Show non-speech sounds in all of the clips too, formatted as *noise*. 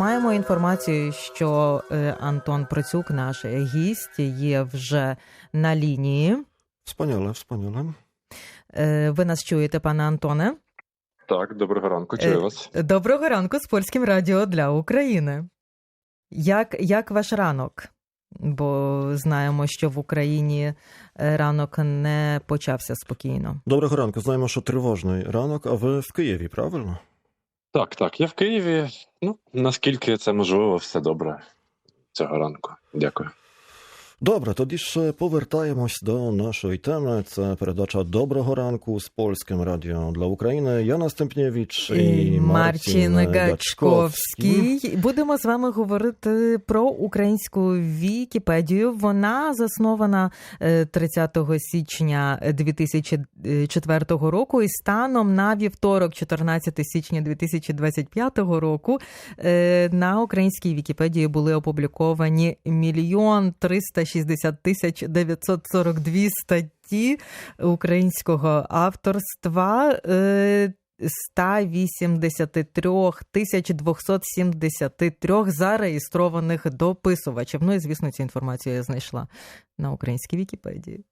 маємо інформацію, що е, Антон Процюк, наш гість, є вже на лінії. Wspaniale, wspaniale. Е, Ви нас чуєте, пане Антоне? Так, доброго ранку, Е, чую вас. Доброго ранку з польським радіо для України. Як, як ваш ранок? Бо знаємо, що в Україні е, ранок не почався спокійно. Доброго ранку. Знаємо, що тривожний ранок, а ви в Києві, правильно? Так, так, я в Києві. Ну, наскільки це можливо, все добре цього ранку. Дякую. Добре, тоді ж повертаємось до нашої теми. Це передача Доброго ранку з польським радіо для України. Я Настемпнєвич і Марчин Марцін Гачковський. Будемо з вами говорити про українську Вікіпедію. Вона заснована е, 30 січня 2004 року, і станом на вівторок, 14 січня 2025 року, е, на українській Вікіпедії були опубліковані мільйон 360 тисяч 942 статті українського авторства. е, 183 тисяч 273 зареєстрованих дописувачів. Ну і звісно, цю інформацію я знайшла на українській Вікіпедії.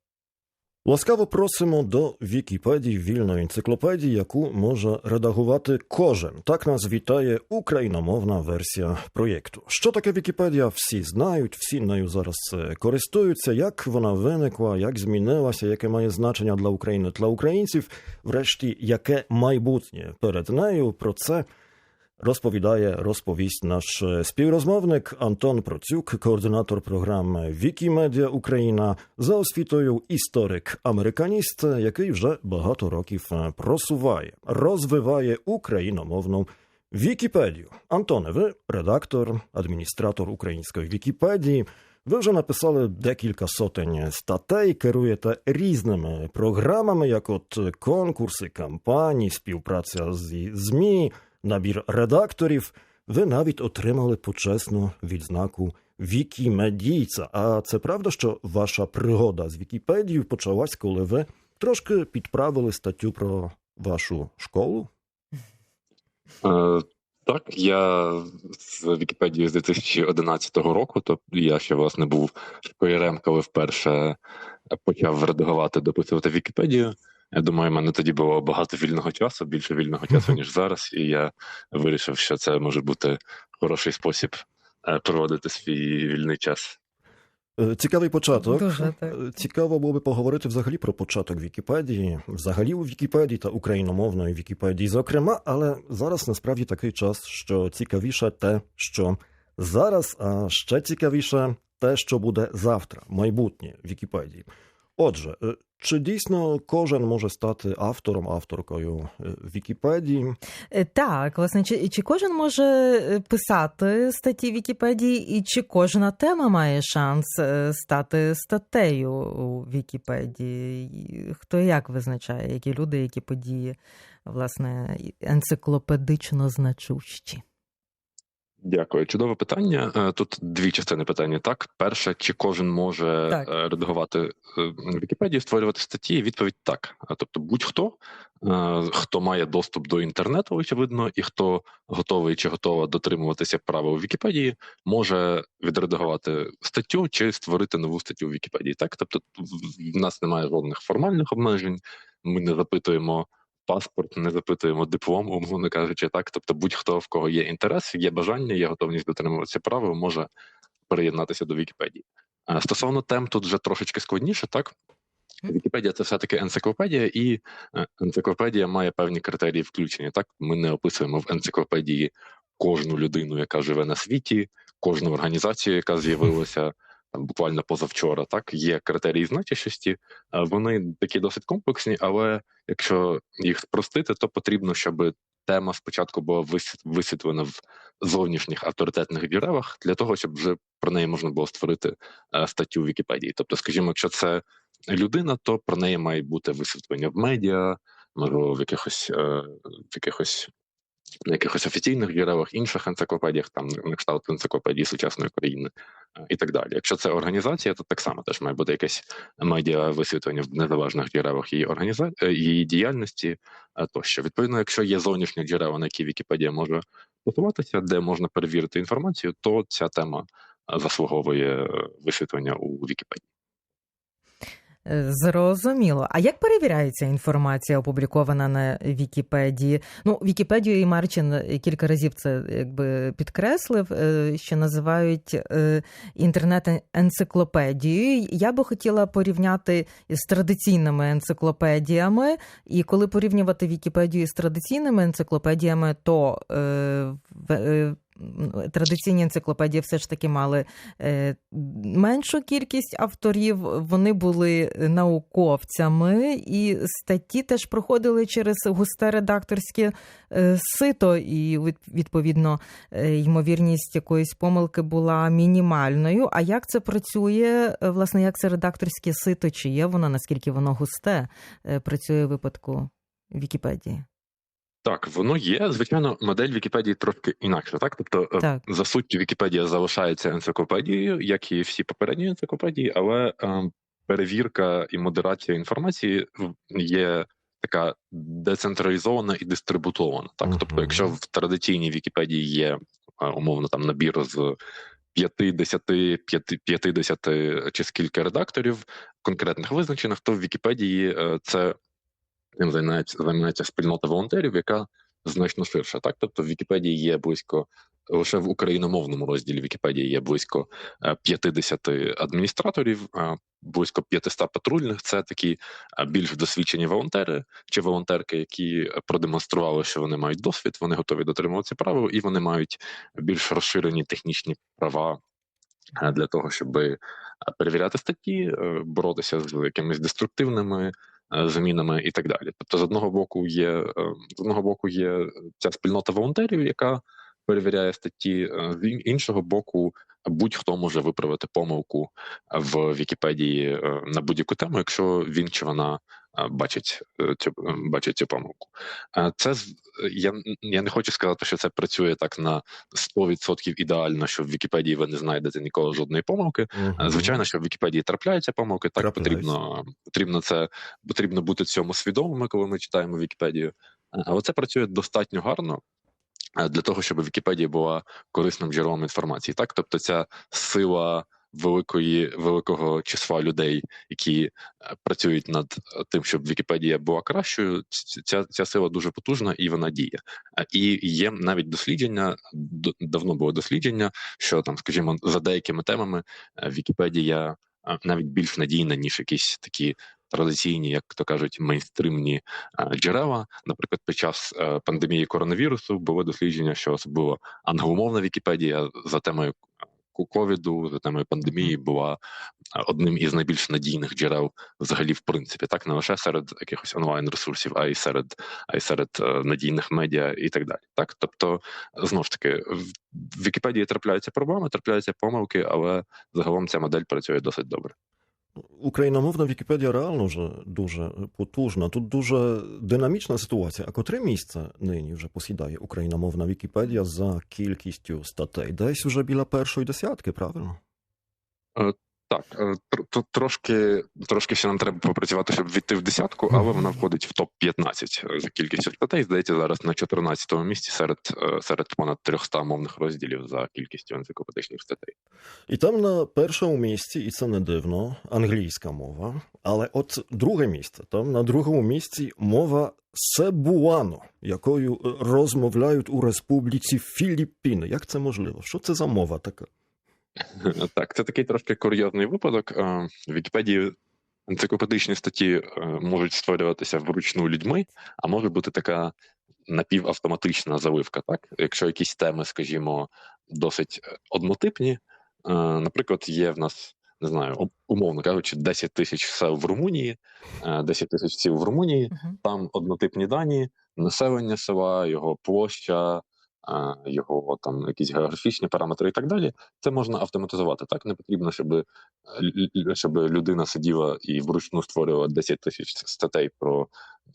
Ласкаво просимо до Вікіпедії вільної енциклопедії, яку може редагувати кожен. Так нас вітає україномовна версія проєкту. Що таке Вікіпедія? Всі знають, всі нею зараз е, користуються. Як вона виникла, як змінилася, яке має значення для України для українців. Врешті, яке майбутнє перед нею. Про це розповідає, розповість наш е, співрозмовник Антон Процюк, координатор програми Вікімедіа Україна, за освітою історик-американіст, який вже багато років е, просуває, розвиває україномовну Вікіпедію. Антоне, ви редактор, адміністратор української Вікіпедії. Ви вже написали декілька сотень статей, керуєте різними програмами, як от конкурси, кампанії, співпраця з ЗМІ, набір редакторів. Ви навіть отримали почесну відзнаку Вікімедійця. А це правда, що ваша пригода з Вікіпедією почалась, коли ви трошки підправили статтю про вашу школу? Е, так, я з Вікіпедією з 2011 року, тобто я ще власне був шкоярем, коли вперше почав редагувати, дописувати Вікіпедію. Я думаю, в мене тоді було багато вільного часу, більше вільного часу, ніж зараз, і я вирішив, що це може бути хороший спосіб е, проводити свій вільний час. Е, Цікавий початок. Дуже так. Е, Цікаво було би поговорити взагалі про початок Вікіпедії, взагалі у Вікіпедії та україномовної Вікіпедії, зокрема, але зараз насправді такий час, що цікавіше те, що зараз, а ще цікавіше те, що буде завтра, майбутнє Вікіпедії. Отже, е, чи дійсно кожен може стати автором, авторкою е, Вікіпедії? Е, Так, власне, чи, чи кожен може писати статті Вікіпедії, і чи кожна тема має шанс стати статтею у Вікіпедії? Хто як визначає, які люди, які події, власне, енциклопедично значущі? Дякую. Чудове питання. Е, Тут дві частини питання. Так, перше, чи кожен може Так. е, редагувати е, Вікіпедію, створювати статті? Відповідь так. Тобто, будь-хто, хто має доступ до інтернету, очевидно, і хто готовий чи готова дотримуватися правил Вікіпедії, може відредагувати статтю чи створити нову статтю в Вікіпедії. Так, тобто, в нас немає жодних формальних обмежень. Ми не запитуємо паспорт, не запитуємо диплом, умовно кажучи, так. Тобто, будь-хто в кого є інтерес, є бажання, є готовність дотримуватися правил, може переєднатися до Вікіпедії. Стосовно тем, тут вже трошечки складніше, так. Вікіпедія це все-таки енциклопедія, і е, енциклопедія має певні критерії включення. Так, ми не описуємо в енциклопедії кожну людину, яка живе на світі, кожну організацію, яка з'явилася буквально позавчора. Так, є критерії значущості, вони такі досить комплексні, але якщо їх спростити, то потрібно, щоб тема спочатку була висвітлена в зовнішніх авторитетних джерелах для того, щоб вже про неї можна було створити е, статтю в Вікіпедії. Тобто, скажімо, якщо це людина, то про неї має бути висвітлення в медіа, можливо, в якихось е, в якихось на якихось офіційних джерелах, інших енциклопедіях, там на кшталт енциклопедії сучасної країни е, і так далі. Якщо це організація, то так само теж має бути якесь медіа висвітлення в незалежних джерелах її організації її діяльності е, тощо. Відповідно, якщо є зовнішні джерела, на які Вікіпедія може посуватися, де можна перевірити інформацію, то ця тема заслуговує висвітлення у Вікіпедії. Зрозуміло. А як перевіряється інформація, опублікована на Вікіпедії? Ну, Вікіпедію і Марчин кілька разів це якби підкреслив, що називають інтернет-енциклопедією. Я би хотіла порівняти з традиційними енциклопедіями, і коли порівнювати Вікіпедію з традиційними енциклопедіями, то традиційні енциклопедії все ж таки мали меншу кількість авторів, вони були науковцями, і статті теж проходили через густе редакторське сито, і відповідно ймовірність якоїсь помилки була мінімальною. А як це працює, власне, як це редакторське сито? Чи є воно, наскільки воно густе працює в випадку Вікіпедії? Так, воно є. Звичайно, модель Вікіпедії трошки інакша. Так, тобто, так. за суттю, Вікіпедія залишається енциклопедією, як і всі попередні енциклопедії, але е, перевірка і модерація інформації є така децентралізована і дистрибутована. Так, uh-huh. тобто, якщо в традиційній Вікіпедії є умовно там набір з 50, 50 чи скільки редакторів конкретних визначених, то в Вікіпедії це Цим займається займається спільнота волонтерів, яка значно ширша. Так, тобто в Вікіпедії є близько лише в україномовному розділі Вікіпедії є близько 50 адміністраторів, близько 500 патрульних. Це такі більш досвідчені волонтери чи волонтерки, які продемонстрували, що вони мають досвід, вони готові дотримуватися правил, і вони мають більш розширені технічні права. Для того щоб перевіряти статті, боротися з якимись деструктивними Е, замінами і так далі. Тобто, з одного боку, є е, з одного боку є ця спільнота волонтерів, яка перевіряє статті, е, з іншого боку, будь-хто може виправити помилку в Вікіпедії на будь-яку тему, якщо він чи вона бачить цю бачить цю помилку. Це я я не хочу сказати, що це працює так на 100% ідеально, що в Вікіпедії ви не знайдете ніколи жодної помилки. uh Звичайно, що в Вікіпедії трапляються помилки. Так потрібно потрібно це потрібно бути цьому свідомими, коли ми читаємо Вікіпедію. Але це працює достатньо гарно. Для того щоб Вікіпедія була корисним джерелом інформації, так тобто ця сила великої великого числа людей, які е, працюють над е, тим, щоб Вікіпедія була кращою. Ця ця сила дуже потужна і вона діє. Е, і є навіть дослідження, давно було дослідження, що там, скажімо, за деякими темами Вікіпедія навіть більш надійна ніж якісь такі. Традиційні, як то кажуть, мейнстримні джерела, наприклад, під час пандемії коронавірусу було дослідження, що особливо англомовна Вікіпедія за темою ковіду, за темою пандемії, була одним із найбільш надійних джерел, взагалі, в принципі, так не лише серед якихось онлайн ресурсів, а й серед а й серед е, надійних медіа і так далі. Так, тобто, знову ж таки, в Вікіпедії трапляються проблеми, трапляються помилки, але загалом ця модель працює досить добре. Україномовна Вікіпедія реально вже дуже потужна. Тут дуже динамічна ситуація. А котре місце нині вже посідає україномовна Вікіпедія за кількістю статей? Десь вже біля першої десятки, правильно? Так, е, тут трошки трошки ще нам треба попрацювати, щоб війти в десятку, але вона входить в топ 15 е, за кількістю статей. Здається, зараз на 14-му місці серед е, серед понад 300 мовних розділів за кількістю енциклопедичних статей. І там на першому місці, і це не дивно, англійська мова. Але от друге місце, там на другому місці мова Себуано, якою розмовляють у Республіці Філіппіни. Як це можливо? Що це за мова така? *laughs* Так, це такий трошки курйозний випадок. Е, в Вікіпедії енциклопедичні статті е, можуть створюватися вручну людьми, а може бути така напівавтоматична заливка. Так, якщо якісь теми, скажімо, досить однотипні, е, наприклад, є в нас. Не знаю, умовно кажучи, 10 тисяч сел в Румунії, 10 тисяч сіл в Румунії, uh-huh. там однотипні дані, населення села, його площа, його там якісь географічні параметри і так далі. Це можна автоматизувати. Так не потрібно, щоб е, щоб людина сиділа і вручну створювала 10 тисяч статей про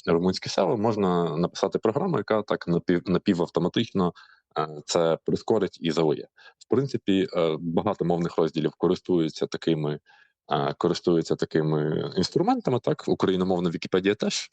румунські села. Можна написати програму, яка так напів напівавтоматично е, це прискорить і залиє. В принципі, е, багато мовних розділів користуються такими користуються такими інструментами. Так, україномовна Вікіпедія теж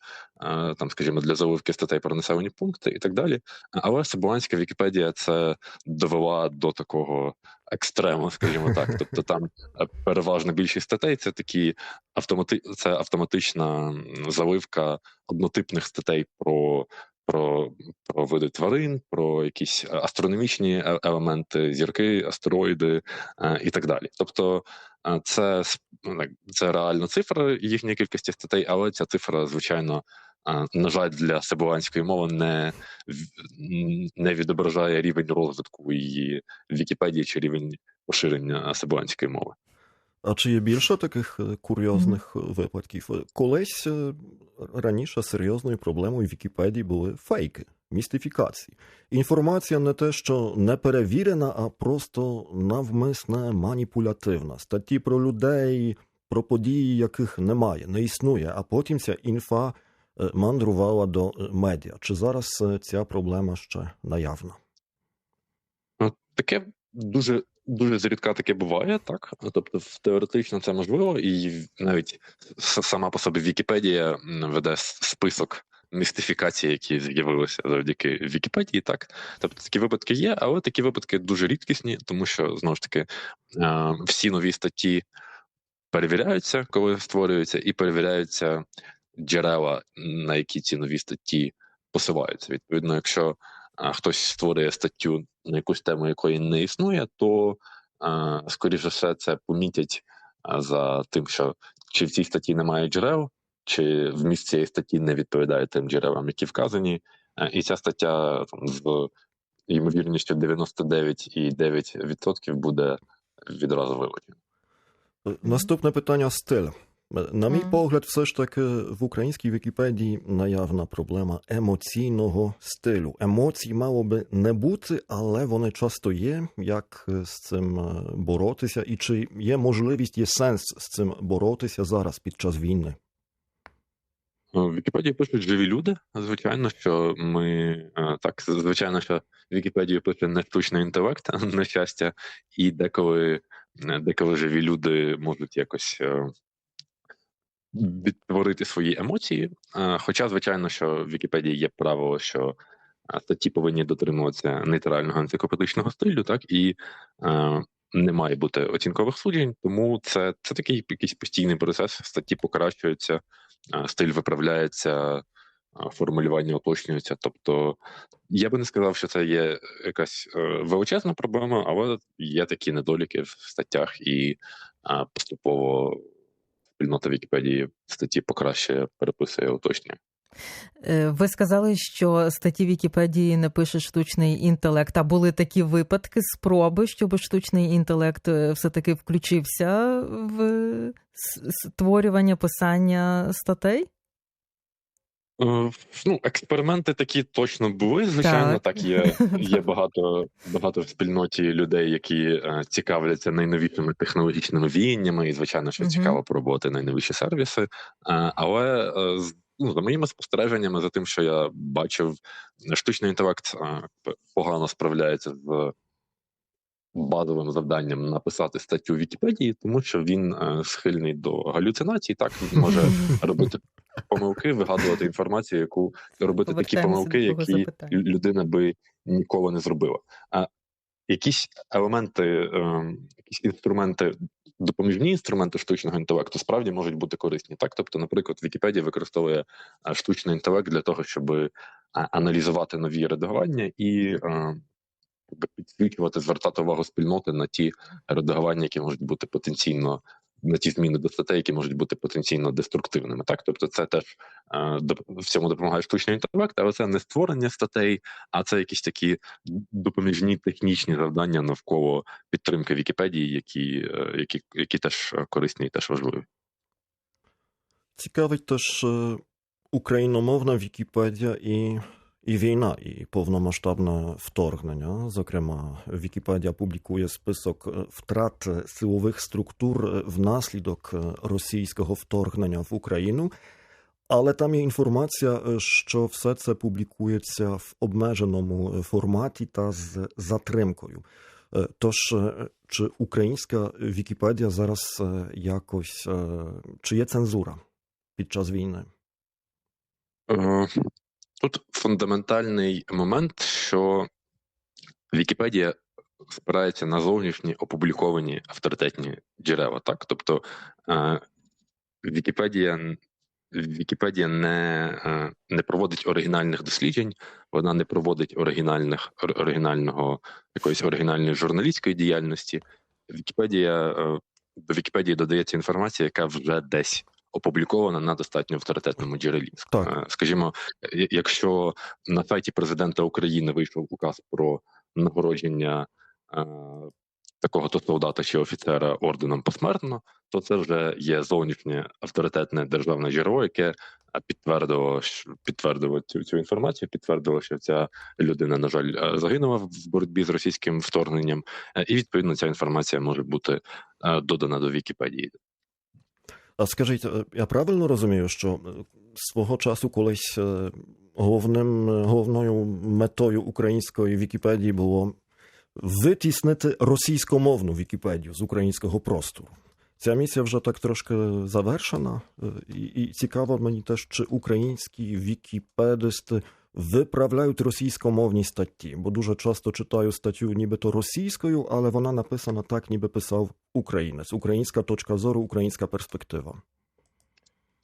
там, скажімо, для заливки статей про населені пункти і так далі. Але Сабуанська Вікіпедія це довела до такого екстрему, скажімо так. *laughs* Тобто там е, переважна більшість статей це такі автомати... це автоматична заливка однотипних статей про. Про, про види тварин, про якісь е, астрономічні е- елементи, зірки, астероїди е, і так далі. Тобто, це ну, це реальна цифра їхньої кількості статей, але ця цифра, звичайно, на жаль, для себуланської мови не, не відображає рівень розвитку її в Вікіпедії чи рівень поширення себуланської мови. А чи є більше таких е, курйозних е, випадків? Е, Колись раніше серйозною проблемою Вікіпедії були фейки, містифікації. Інформація не те, що не перевірена, а просто навмисне маніпулятивна. Статті про людей, про події, яких немає, не існує, а потім ця інфа мандрувала до медіа. Чи зараз ця проблема ще наявна? Ну, таке дуже дуже зрідка таке буває, так. Тобто, теоретично це можливо, і навіть сама по собі Вікіпедія веде список містифікацій, які з'явилися завдяки Вікіпедії. Так, тобто такі випадки є, але такі випадки дуже рідкісні, тому що знову ж таки е, всі нові статті перевіряються, коли створюються, і перевіряються джерела, на які ці нові статті посилаються. Відповідно, якщо а, хтось створює статтю на якусь тему, якої не існує, то а, скоріше все це помітять за тим, що чи в цій статті немає джерел, чи вміст цієї статті не відповідає тим джерелам, які вказані, і ця стаття там, з ймовірністю 99,9% буде відразу. Е, Наступне питання стиль. Е, На мій Мгм. погляд, все ж таки в українській Вікіпедії наявна проблема емоційного стилю. Емоцій мало би не бути, але вони часто є. Як е, з цим е, боротися? І чи є можливість, є сенс з цим боротися зараз під час війни? Ну, В Вікіпедії пишуть живі люди. Звичайно, що ми так, звичайно, що Вікіпедію пише не штучний інтелект, *laughs* на щастя, і деколи, деколи живі люди можуть якось відтворити свої емоції. Е, Хоча, звичайно, що в Вікіпедії є правило, що е, статті повинні дотримуватися нейтрального енциклопедичного стилю, так і е, не має бути оцінкових суджень, тому це, це такий якийсь постійний процес. Статті покращуються, е, стиль виправляється, формулювання уточнюється. Тобто, я би не сказав, що це є якась величезна проблема, але є такі недоліки в статтях, і поступово спільнота Вікіпедії статті покращує, переписує, уточнює. Е, Ви сказали, що статті Вікіпедії не пише штучний інтелект. А були такі випадки, спроби, щоб штучний інтелект е, все-таки включився в створювання писання статей? Е, Ну, експерименти такі точно були. Звичайно, Так. так, є, *laughs* є багато, багато в спільноті людей, які е, цікавляться найновішими технологічними віяннями, і звичайно, що цікаво пробувати найновіші сервіси. Е, але е, з- ну, за моїми спостереженнями, за тим, що я бачив, штучний інтелект е, погано справляється з базовим завданням написати статтю в Вікіпедії, тому що він е, схильний до галюцинацій, так він може *laughs* робити помилки, вигадувати інформацію, яку робити такі помилки, які людина би ніколи не зробила. А якісь елементи, е, якісь інструменти, допоміжні інструменти штучного інтелекту справді можуть бути корисні. Так, тобто, наприклад, Вікіпедія використовує е, штучний інтелект для того, щоб аналізувати нові редагування і підсвічувати, звертати увагу спільноти на ті редагування, які можуть бути потенційно на ті зміни до статей, які можуть бути потенційно деструктивними. Так, тобто, це теж е, в цьому допомагає штучний інтелект, але це не створення статей, а це якісь такі допоміжні технічні завдання навколо підтримки Вікіпедії, які, е, які, які теж корисні і теж важливі. Цікавить теж е, україномовна Вікіпедія і, і війна, і повномасштабне вторгнення. Зокрема, Вікіпедія публікує список е, втрат е, силових структур е, внаслідок російського вторгнення в Україну. Але там є інформація, що все це публікується в обмеженому форматі та з затримкою. Тож, чи українська Вікіпедія зараз якось чи є цензура під час війни? Тут фундаментальний момент, що Вікіпедія спирається на зовнішні опубліковані авторитетні джерела. Так? Тобто е, Вікіпедія, Вікіпедія не, е, не проводить оригінальних досліджень, вона не проводить оригінальних, оригінального, якоїсь оригінальної журналістської діяльності. Вікіпедія, е, до Вікіпедії додається інформація, яка вже десь опублікована на достатньо авторитетному джерелі. Так. Е, Скажімо, якщо на сайті президента України вийшов указ про нагородження е, такого то солдата чи офіцера орденом посмертно, то це вже є зовнішнє авторитетне державне джерело, яке е, підтвердило підтвердило цю, цю інформацію, підтвердило, що ця людина, на жаль, загинула в боротьбі з російським вторгненням, і відповідно ця інформація може бути додана до Вікіпедії. А скажіть, е, я правильно розумію, що е, свого часу колись е, головним, головною метою української Вікіпедії було витіснити російськомовну Вікіпедію з українського простору. Ця місія вже так трошки завершена, і, і цікаво мені теж, чи українські вікіпедисти виправляють російськомовні статті, бо дуже часто читаю статтю нібито російською, але вона написана так, ніби писав українець. Українська точка зору, українська перспектива.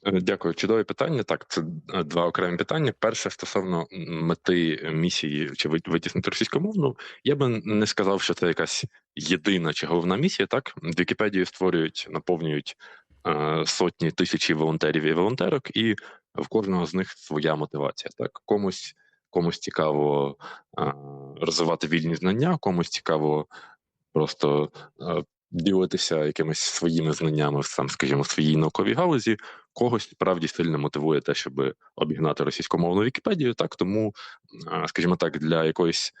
Е, Дякую, чудове питання. Так, це е, два окремі питання. Перше стосовно мети місії чи ви- витіснити російськомовну, я би не сказав, що це якась єдина чи головна місія. Так, Вікіпедію створюють, наповнюють е, сотні тисячі волонтерів і волонтерок, і в кожного з них своя мотивація. Так, комусь комусь цікаво е, розвивати вільні знання, комусь цікаво просто е, ділитися якимись своїми знаннями, сам, скажімо, в своїй науковій галузі, когось справді сильно мотивує те, щоб обігнати російськомовну Вікіпедію. Так тому, е, скажімо так, для якоїсь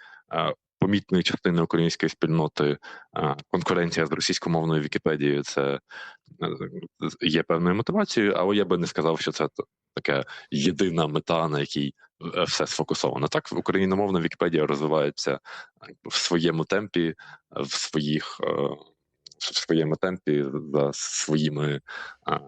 помітної частини української спільноти конкуренція з російськомовною Вікіпедією це е, є певною мотивацією, але я би не сказав, що це така єдина мета, на якій е, все сфокусовано. Так, україномовна Вікіпедія розвивається е, в своєму темпі, в своїх. е, в своєму темпі за своїми а,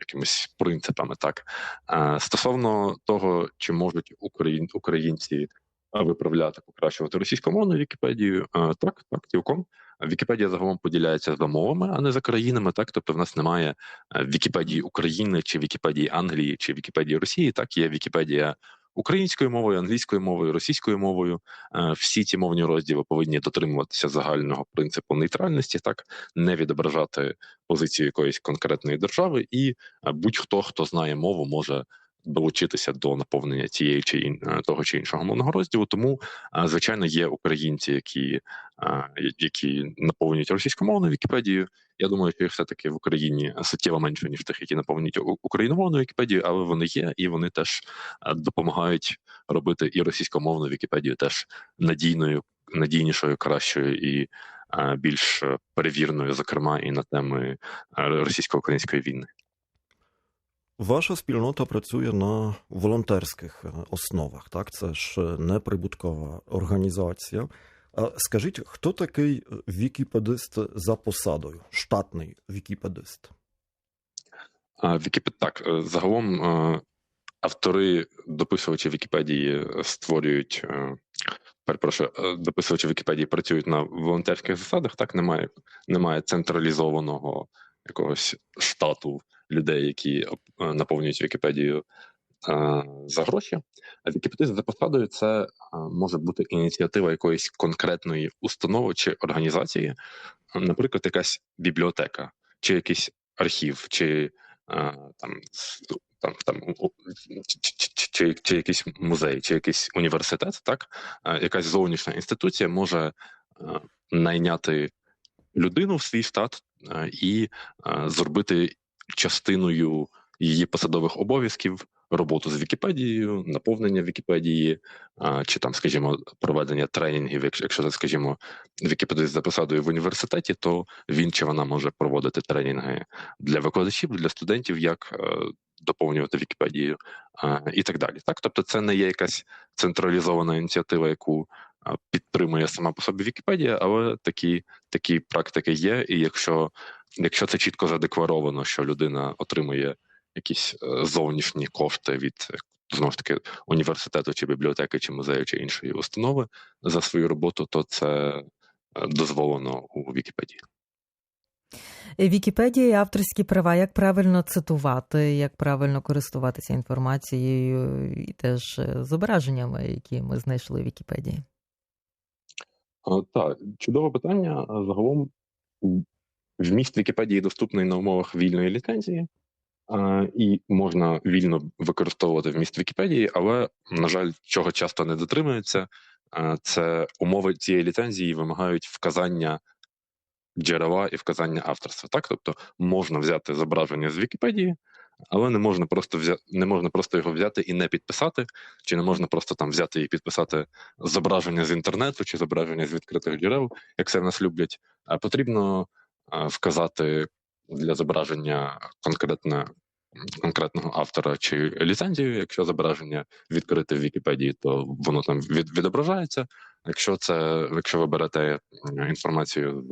якимись принципами. Так а, стосовно того, чи можуть україн, українці виправляти, покращувати російськомовну Вікіпедію, а, так, так, цілком. Вікіпедія загалом поділяється за мовами, а не за країнами. Так, тобто в нас немає е, Вікіпедії України, чи Вікіпедії Англії, чи Вікіпедії Росії. Так, є Вікіпедія українською мовою, англійською мовою, російською мовою. Е, Всі ці мовні розділи повинні дотримуватися загального принципу нейтральності, так не відображати позицію якоїсь конкретної держави, і е, будь-хто, хто знає мову, може долучитися до наповнення цієї чи ін- е, того чи іншого мовного розділу. Тому, е, звичайно, є українці, які, е, які наповнюють російськомовну Вікіпедію. Я думаю, що їх все таки в Україні суттєво менше ніж тих, які наповнюють україномовну Вікіпедію, але вони є, і вони теж допомагають робити і російськомовну Вікіпедію теж надійною, надійнішою, кращою і більш перевірною, зокрема, і на теми російсько-української війни. Ваша спільнота працює на волонтерських е, основах, так? Це ж е, неприбуткова організація. Скажіть, хто такий е, вікіпедист за посадою? Штатний вікіпедист? Вікіпед так загалом автори, дописувачі Вікіпедії створюють. Перепрошую, дописувачі Вікіпедії працюють на волонтерських засадах. Так немає, немає централізованого якогось штату людей, які е, наповнюють Вікіпедію е, за гроші. А Вікіпедист за посадою це е, може бути ініціатива якоїсь конкретної установи чи організації, наприклад, якась бібліотека, чи якийсь архів, чи там, там, там чи, чи, чи, чи, якийсь музей, чи якийсь університет, так якась зовнішня інституція може найняти людину в свій штат і зробити частиною її посадових обов'язків роботу з Вікіпедією, наповнення Вікіпедії, чи там, скажімо, проведення тренінгів. Якщо, це, скажімо, Вікіпедист за посадою в університеті, то він чи вона може проводити тренінги для викладачів, для студентів, як е, доповнювати Вікіпедію і так далі. Так, тобто, це не є якась централізована ініціатива, яку підтримує сама по собі Вікіпедія, але такі, такі практики є. І якщо, якщо це чітко задекларовано, що людина отримує якісь е, зовнішні кошти від е, знову ж таки університету чи бібліотеки, чи музею, чи іншої установи за свою роботу, то це е, дозволено у Вікіпедії. Вікіпедія і авторські права, як правильно цитувати, як правильно користуватися інформацією і теж зображеннями, які ми знайшли в Вікіпедії. А, Так, чудове питання. Загалом м, вміст Вікіпедії доступний на умовах вільної ліцензії, і можна вільно використовувати вміст Вікіпедії, але, на жаль, чого часто не дотримується, це умови цієї ліцензії вимагають вказання джерела і вказання авторства. Так, тобто можна взяти зображення з Вікіпедії, але не можна просто взя... не можна просто його взяти і не підписати, чи не можна просто там взяти і підписати зображення з інтернету чи зображення з відкритих джерел, як це в нас люблять. А потрібно вказати для зображення конкретне. Конкретного автора чи ліцензію, якщо зображення відкрите в Вікіпедії, то воно там від, відображається. Якщо це, якщо ви берете інформацію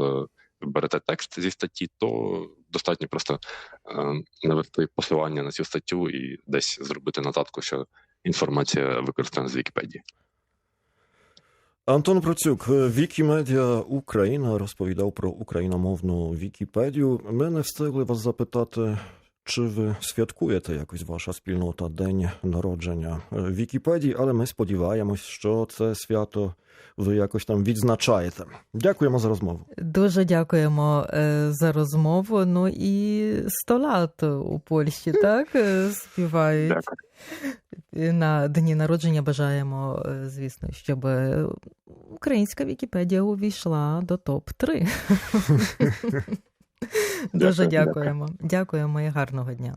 берете текст зі статті, то достатньо просто е, навести посилання на цю статтю і десь зробити нотатку, що інформація використана з Вікіпедії. Антон Процюк, Вікімедіа Україна розповідав про україномовну Вікіпедію. Ми не встигли вас запитати, чи ви святкуєте якось ваша спільнота День народження Вікіпедії, але ми сподіваємось, що це свято ви якось там відзначаєте. Дякуємо за розмову. Дуже дякуємо е, за розмову. Ну і 100 лат у Польщі, *laughs* так? е, Співають. Дякую. На дні народження бажаємо, е, звісно, щоб українська Вікіпедія увійшла до топ-3. *laughs* Дуже Дякую, дякую. дякуємо. Дякуємо і гарного дня.